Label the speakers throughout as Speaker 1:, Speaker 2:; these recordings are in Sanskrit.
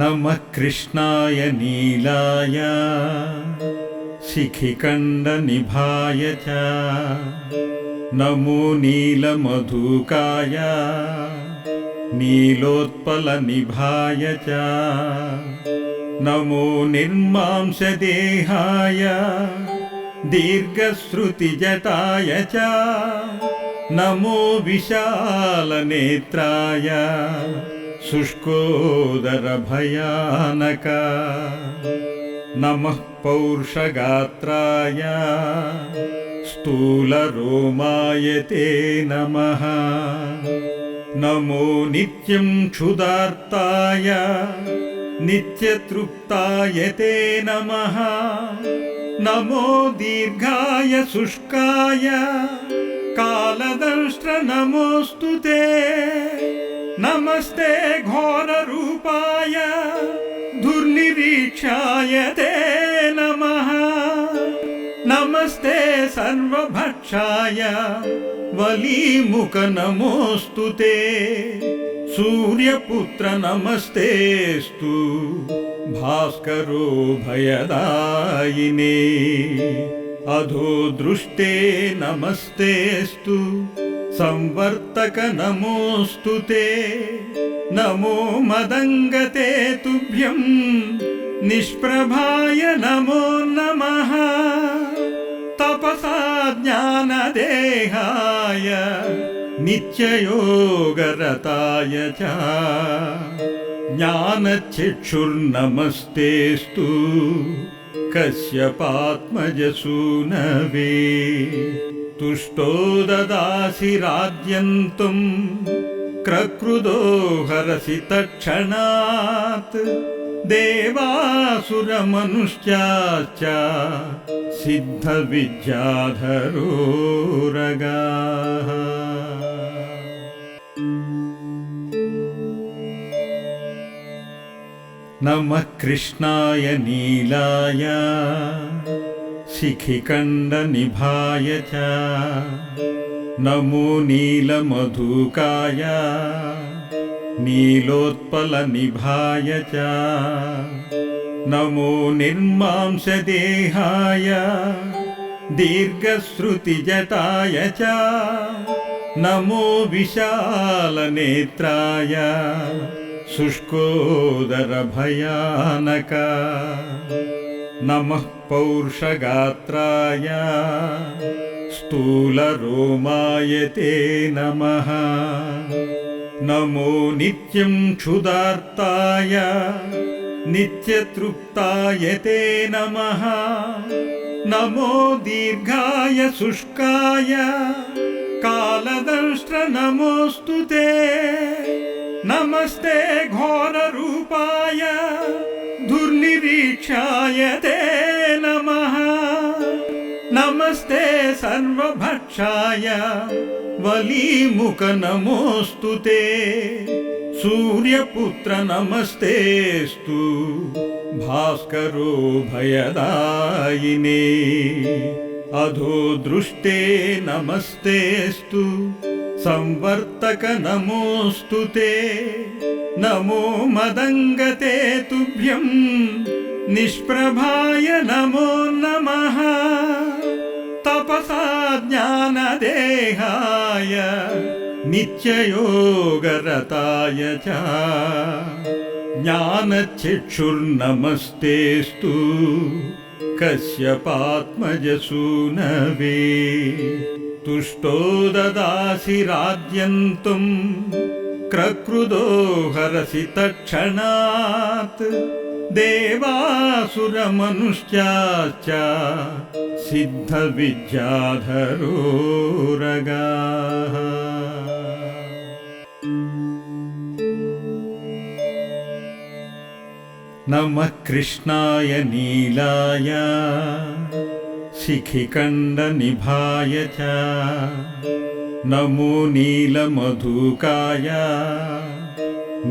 Speaker 1: नमः कृष्णाय नीलाय शिखिकण्डनिभाय च। नमो नीलमधुकाय नीलोत्पलनिभाय च। नमो निर्मांसदेहाय दीर्घश्रुतिजटाय च। नमो विशालनेत्राय शुष्कोदरभयानक नमः पौरुषगात्राय। स्थूलरोमाय ते नमः। नमो नित्यं क्षुदार्ताय नित्यतृप्ताय ते नमः। नमो दीर्घाय शुष्काय। कालदंष्ट्र नमोऽस्तु ते नमस्ते घोररूपाय दुर्निरीक्षाय ते नमः नमस्ते सर्वभक्षाय वलीमुख नमोऽस्तु ते सूर्यपुत्र नमस्तेऽस्तु भास्करो भयदायिने अधो दृष्टे नमस्तेऽस्तु संवर्तक नमोऽस्तु ते। नमो मदङ्गते तुभ्यम् निष्प्रभाय नमो नमः। तपसा ज्ञानदेहाय नित्ययोगरताय च। ज्ञानचक्षुर्नमस्तेऽस्तु कश्यपात्मजसूनवे तुष्टो ददासि राज्यन्तुम् क्रक्रुदो हरसि तत्क्षणात्। देवासुरमनुष्याश्च सिद्धविद्याधरोरगाः। नमः कृष्णाय नीलाय शिखिकण्डनिभाय च। नमो नीलमधुकाय। नीलोत्पलनिभाय च। नमो निर्मांसदेहाय। दीर्घश्रुतिजटाय च। नमो विशालनेत्राय। शुष्कोदरभयानक नमः पौरुषगात्राय। स्थूलरोमाय ते नमः। नमो नित्यं क्षुदार्ताय नित्यतृप्ताय ते नमः। नमो दीर्घाय शुष्काय। कालदंष्ट्र नमोऽस्तु ते। नमस्ते घोररूपाय दुर्निरीक्षाय ते नमः। नमस्ते सर्वभक्षाय। वलीमुख नमोऽस्तु ते। सूर्यपुत्र नमस्तेऽस्तु। भास्करो भयदायिने अधो दृष्टे नमस्तेऽस्तु। संवर्तक नमोऽस्तु ते। नमो मदङ्गते तुभ्यम् निष्प्रभाय नमो नमः। तपसा ज्ञानदेहाय नित्ययोगरताय च। ज्ञानचक्षुर्नमस्तेऽस्तु कश्यपात्मजसूनवे तुष्टो ददासि राज्यन्तुम् क्रक्रुदो हरसि तत्क्षणात्। देवासुरमनुष्याश्च सिद्धविद्याधरोरगाः नमः कृष्णाय नीलाय शिखिकण्डनिभाय च। नमो नीलमधुकाय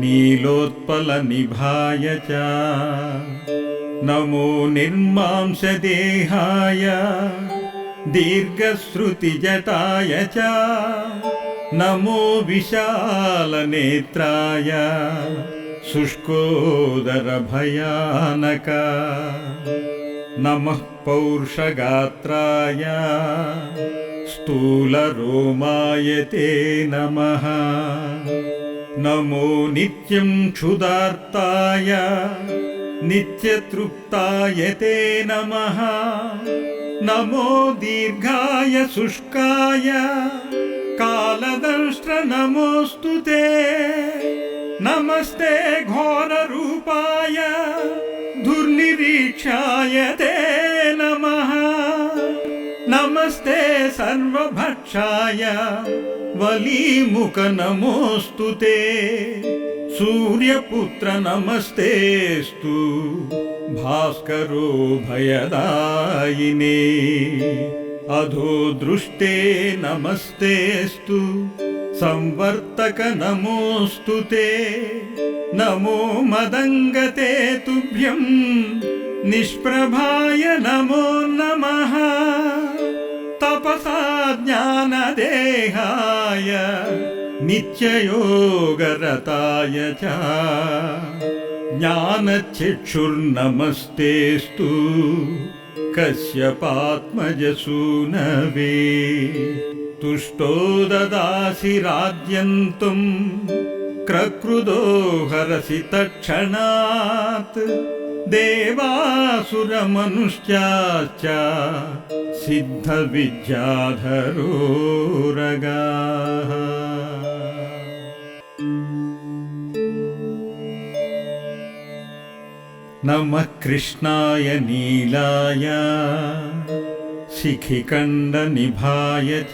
Speaker 1: नीलोत्पलनिभाय च। नमो निर्मांसदेहाय दीर्घश्रुतिजटाय च। नमो विशालनेत्राय शुष्कोदरभयानक। नमः पौरुषगात्राय। स्थूलरोमाय ते नमः। नमो नित्यं क्षुदार्ताय नित्यतृप्ताय ते नमः। नमो दीर्घाय शुष्काय। कालदंष्ट्र नमोऽस्तु ते नमस्ते घोररूपाय दुर्निरीक्षाय ते नमः नमस्ते सर्वभक्षाय वलीमुख नमोऽस्तु ते सूर्यपुत्र नमस्तेऽस्तु भास्करो भयदायिने अधो दृष्टे नमस्तेऽस्तु संवर्तक नमोऽस्तु ते। नमो मदङ्गते तुभ्यम् निष्प्रभाय नमो नमः। तपसा ज्ञानदेहाय नित्ययोगरताय च। ज्ञानचक्षुर्नमस्तेऽस्तु कश्यपात्मजसूनवे तुष्टो ददासि राज्यन्तुम् क्रक्रुदो हरसि तत्क्षणात्। देवासुरमनुष्याश्च सिद्धविद्याधरोरगाः। नमः कृष्णाय नीलाय शिखिकण्डनिभाय च।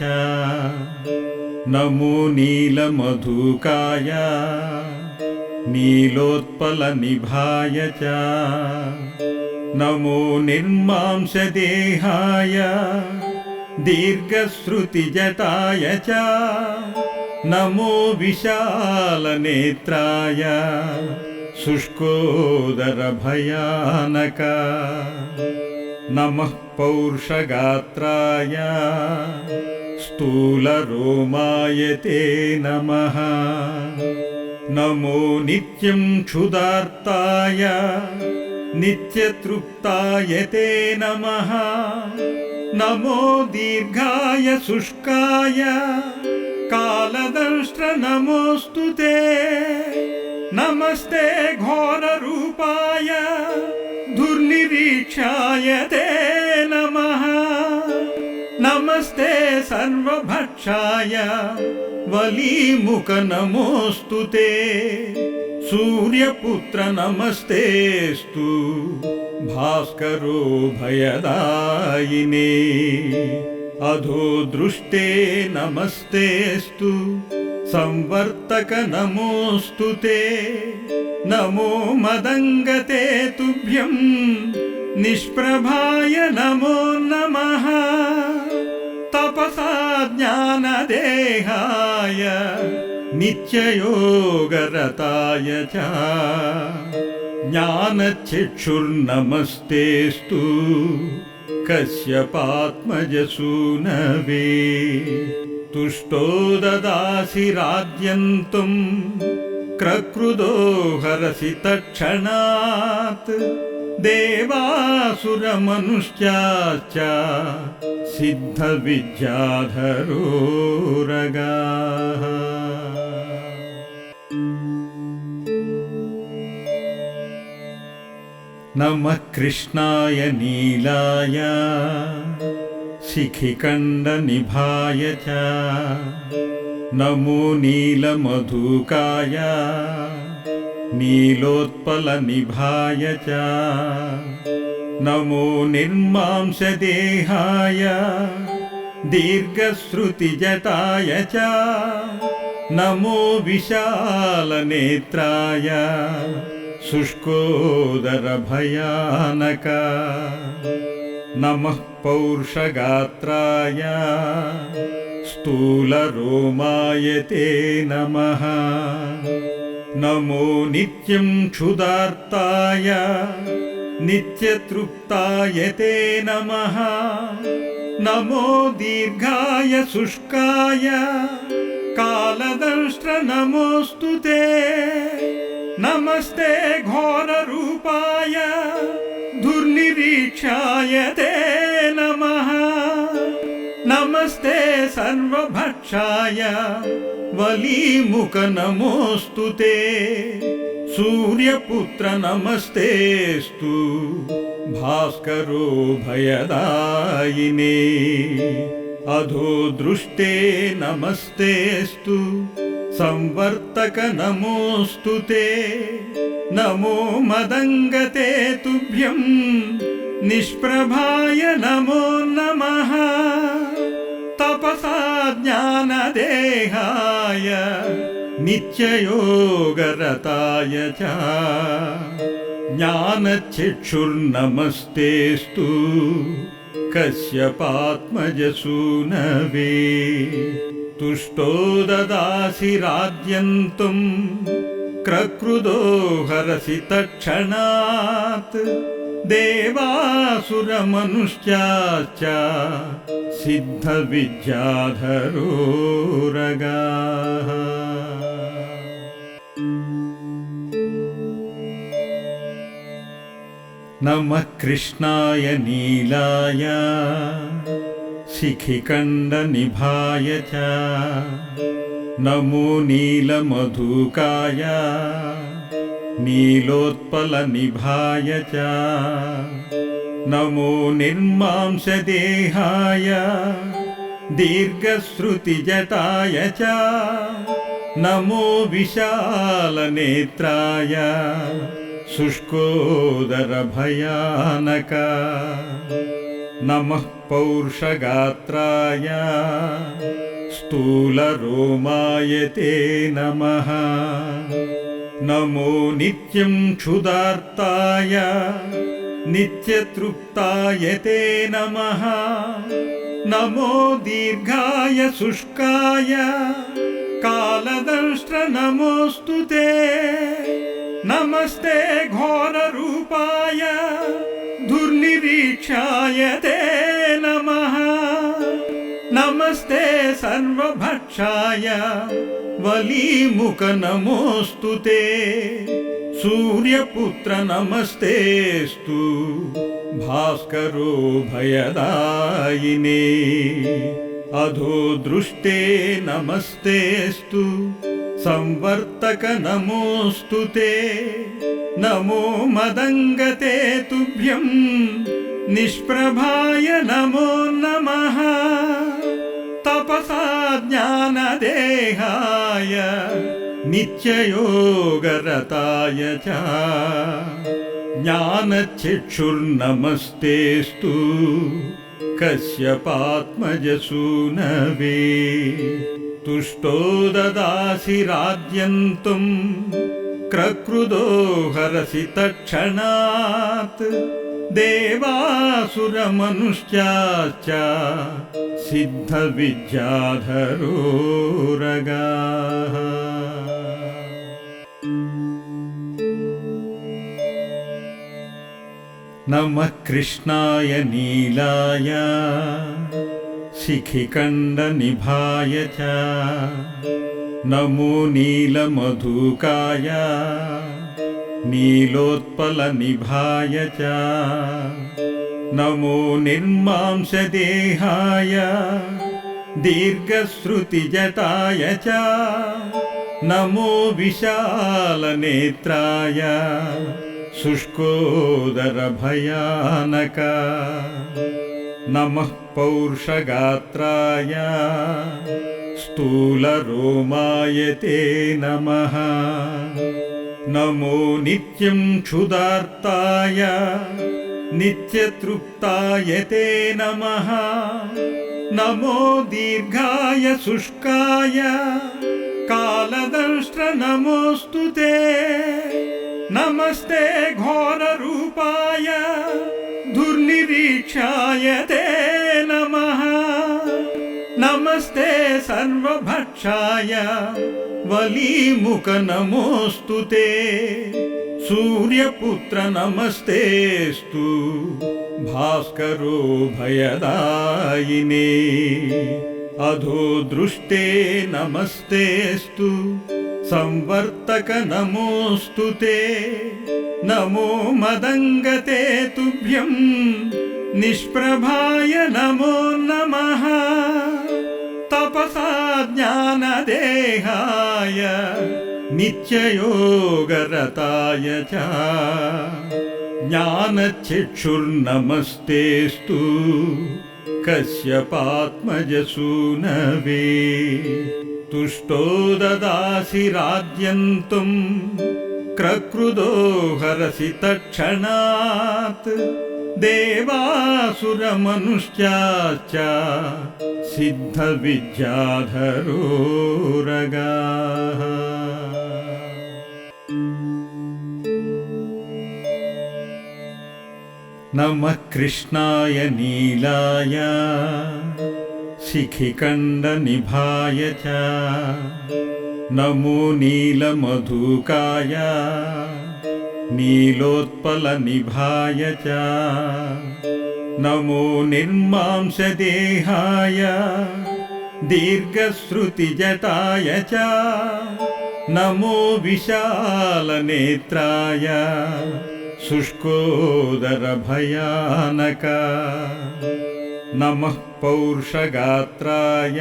Speaker 1: नमो नीलमधुकाय। नीलोत्पलनिभाय च। नमो निर्मांसदेहाय। दीर्घश्रुतिजटाय च। नमो विशालनेत्राय। शुष्कोदरभयानक नमः पौरुषगात्राय। स्थूलरोमाय ते नमः। नमो नित्यं क्षुदार्ताय नित्यतृप्ताय ते नमः। नमो दीर्घाय शुष्काय। कालदंष्ट्र नमोऽस्तु ते। नमस्ते घोररूपाय दुर्निरीक्षाय ते नमः नमस्ते सर्वभक्षाय वलीमुख नमोऽस्तु ते सूर्यपुत्र नमस्तेऽस्तु भास्करो भयदायिने अधो दृष्टे नमस्तेऽस्तु संवर्तक नमोऽस्तु ते। नमो मदङ्गते तुभ्यम्। निष्प्रभाय नमो नमः। तपसा ज्ञानदेहाय नित्ययोगरताय च। ज्ञानचक्षुर्नमस्तेऽस्तु। कश्यपात्मजसूनवे तुष्टो ददासि राज्यन्तुम् क्रक्रुदो हरसि तत्क्षणात् देवासुरमनुष्याश्च सिद्धविद्याधरोरगाः। नमः कृष्णाय नीलाय शिखिकण्डनिभाय च। नमो नीलमधुकाय। नीलोत्पलनिभाय च। नमो निर्मांसदेहाय। दीर्घश्रुतिजटाय च। नमो विशालनेत्राय। शुष्कोदरभयानक नमः पौरुषगात्राय। स्थूलरोमाय ते नमः। नमो नित्यं क्षुदार्ताय नित्यतृप्ताय ते नमः। नमो दीर्घाय शुष्काय। कालदंष्ट्र नमोऽस्तु ते। नमस्ते घोररूपाय दुर्निरीक्षाय ते नमः। नमस्ते सर्वभक्षाय। वलीमुख नमोऽस्तु ते। सूर्यपुत्र नमस्तेऽस्तु। भास्करो भयदायिने। अधो दृष्टे नमस्तेऽस्तु संवर्तक नमोऽस्तु ते। नमो मदङ्गते तुभ्यम् निष्प्रभाय नमो नमः। तपसा ज्ञानदेहाय नित्ययोगरताय च। ज्ञानचक्षुर्नमस्तेऽस्तु। कश्यपात्मजसूनवे तुष्टो ददासि राज्यन्तुम् क्रक्रुदो हरसि तत्क्षणात् देवासुरमनुष्याश्च सिद्धविद्याधरोरगाः। नमः कृष्णाय नीलाय शिखिकण्डनिभाय च। नमो नीलमधुकाय। नीलोत्पलनिभाय च। नमो निर्मांसदेहाय। दीर्घश्रुतिजटाय च। नमो विशालनेत्राय। शुष्कोदरभयानक नमः पौरुषगात्राय। स्थूलरोमाय ते नमः। नमो नित्यं क्षुदार्ताय नित्यतृप्ताय ते नमः। नमो दीर्घाय शुष्काय। कालदंष्ट्र नमोऽस्तु ते। नमस्ते घोररूपाय दुर्निरीक्षाय ते नमः नमस्ते सर्वभक्षाय वलीमुख नमोऽस्तु ते सूर्यपुत्र नमस्तेऽस्तु भास्करो भयदायिने अधो दृष्टे नमस्तेऽस्तु संवर्तक नमोऽस्तु ते नमो मदङ्गते तुभ्यम् निष्प्रभाय नमो नमः। तपसा ज्ञानदेहाय नित्ययोगरताय च। ज्ञानचक्षुर्नमस्तेऽस्तु कश्यपात्मजसूनवे। तुष्टो ददासि राज्यन्तुम् क्रक्रुदो हरसि तत्क्षणात् देवासुरमनुष्याश्च सिद्धविद्याधरोरगाः। नमः कृष्णाय नीलाय शिखिकण्डनिभाय च। नमो नीलमधुकाय नीलोत्पलनिभाय च। नमो निर्मांसदेहाय। दीर्घश्रुतिजटाय च। नमो विशालनेत्राय। शुष्कोदरभयानक। नमः पौरुषगात्राय। स्थूलरोमाय ते नमः नमो नित्यं क्षुदार्ताय नित्यतृप्ताय ते नमः। नमो दीर्घाय शुष्काय कालदंष्ट्र नमोऽस्तु ते। नमस्ते घोररूपाय दुर्निरीक्षाय ते नमः। नमस्ते सर्वभक्षाय वलीमुख नमोऽस्तु ते सूर्यपुत्र नमस्तेऽस्तु भास्करो भयदायिने अधो दृष्टे नमस्तेऽस्तु संवर्तक नमोऽस्तु ते नमो मदङ्गते तुभ्यम् निष्प्रभाय नमो नमः तपसा ज्ञानदेहाय नित्ययोगरताय च। ज्ञानचक्षुर्नमस्तेस्तु कश्यपात्मजसूनवे। तुष्टो ददासि राज्यन्तुम् क्रक्रुदो हरसि तत्क्षणात् देवासुरमनुष्याश्च सिद्धविद्याधरोरगाः। नमः कृष्णाय नीलाय शिखिकण्डनिभाय च। नमो नीलमधुकाय नीलोत्पलनिभाय च। नमो निर्मांसदेहाय। दीर्घश्रुतिजटाय च। नमो विशालनेत्राय। शुष्कोदरभयानक। नमः पौरुषगात्राय।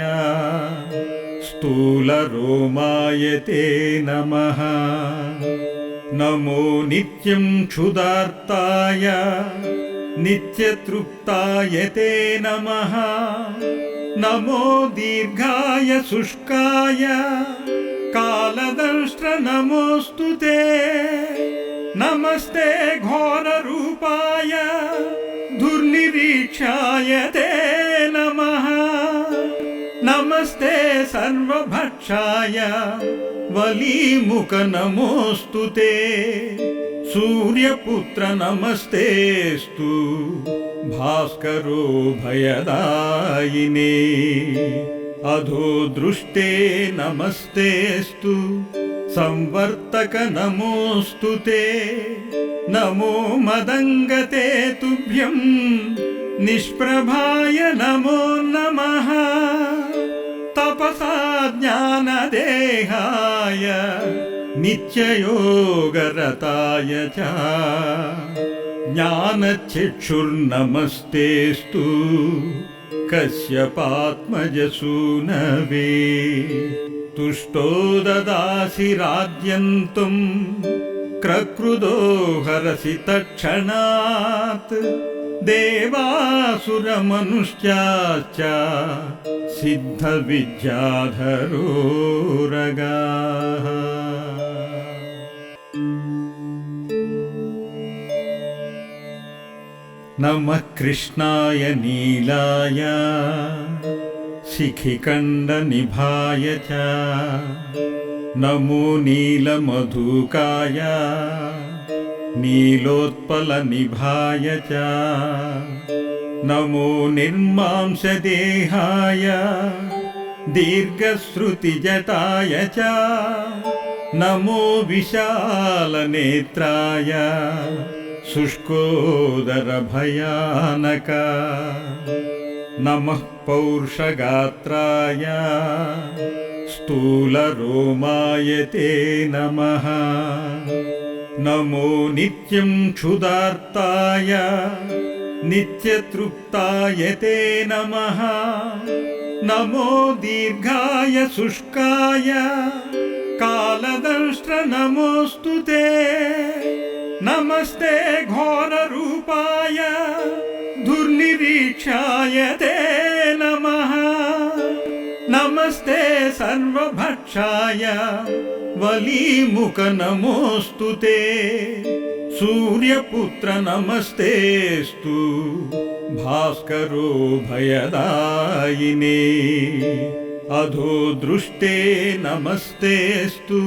Speaker 1: स्थूलरोमाय ते नमः नमो नित्यं क्षुदार्ताय नित्यतृप्ताय ते नमः। नमो दीर्घाय शुष्काय कालदंष्ट्र नमोऽस्तु ते। नमस्ते घोररूपाय दुर्निरीक्षाय ते नमः। नमस्ते सर्वभक्षाय वलीमुख नमोऽस्तु ते सूर्यपुत्र नमस्तेस्तु भास्करो भयदायिने अधो दृष्टे नमस्तेस्तु संवर्तक नमोऽस्तु ते नमो मदङ्गते तुभ्यम् निष्प्रभाय नमो नमः तपसा ज्ञानदेहाय नित्ययोगरताय च ज्ञानचक्षुर्नमस्तेस्तु कश्यपात्मजसूनवे तुष्टो ददासि राज्यन्तुम् क्रक्रुदो हरसि तत्क्षणात् देवासुरमनुष्याश्च सिद्धविद्याधरोरगाः। नमः कृष्णाय नीलाय शिखिकण्डनिभाय च। नमो नीलमधुकाय नीलोत्पलनिभाय च। नमो निर्मांसदेहाय। दीर्घश्रुतिजटाय च। नमो विशालनेत्राय। शुष्कोदरभयानक। नमः पौरुषगात्राय। स्थूलरोमाय ते नमः नमो नित्यं क्षुदार्ताय नित्यतृप्ताय ते नमः। नमो दीर्घाय शुष्काय कालदंष्ट्र नमोऽस्तु ते। नमस्ते घोररूपाय दुर्निरीक्षाय ते नमः। नमस्ते सर्वभक्षाय वलीमुख नमोऽस्तु ते सूर्यपुत्र नमस्तेस्तु भास्करो भयदायिने अधो दृष्टे नमस्तेस्तु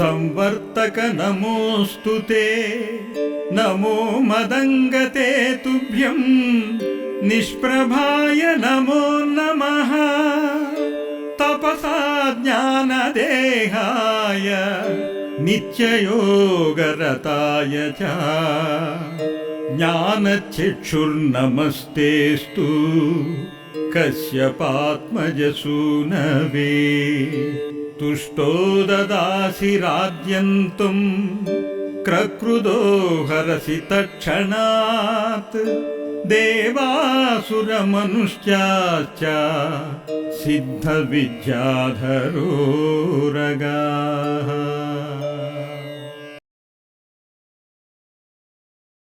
Speaker 1: संवर्तक नमोऽस्तु ते नमो मदङ्गते तुभ्यम् निष्प्रभाय नमो नमः तपसा ज्ञानदेहाय नित्ययोगरताय च ज्ञानचक्षुर्नमस्तेस्तु कश्यपात्मजसूनवे तुष्टो ददासि राज्यन्तुम् क्रक्रुदो हरसि तत्क्षणात् देवासुरमनुष्याश्च सिद्धविद्याधरोरगाः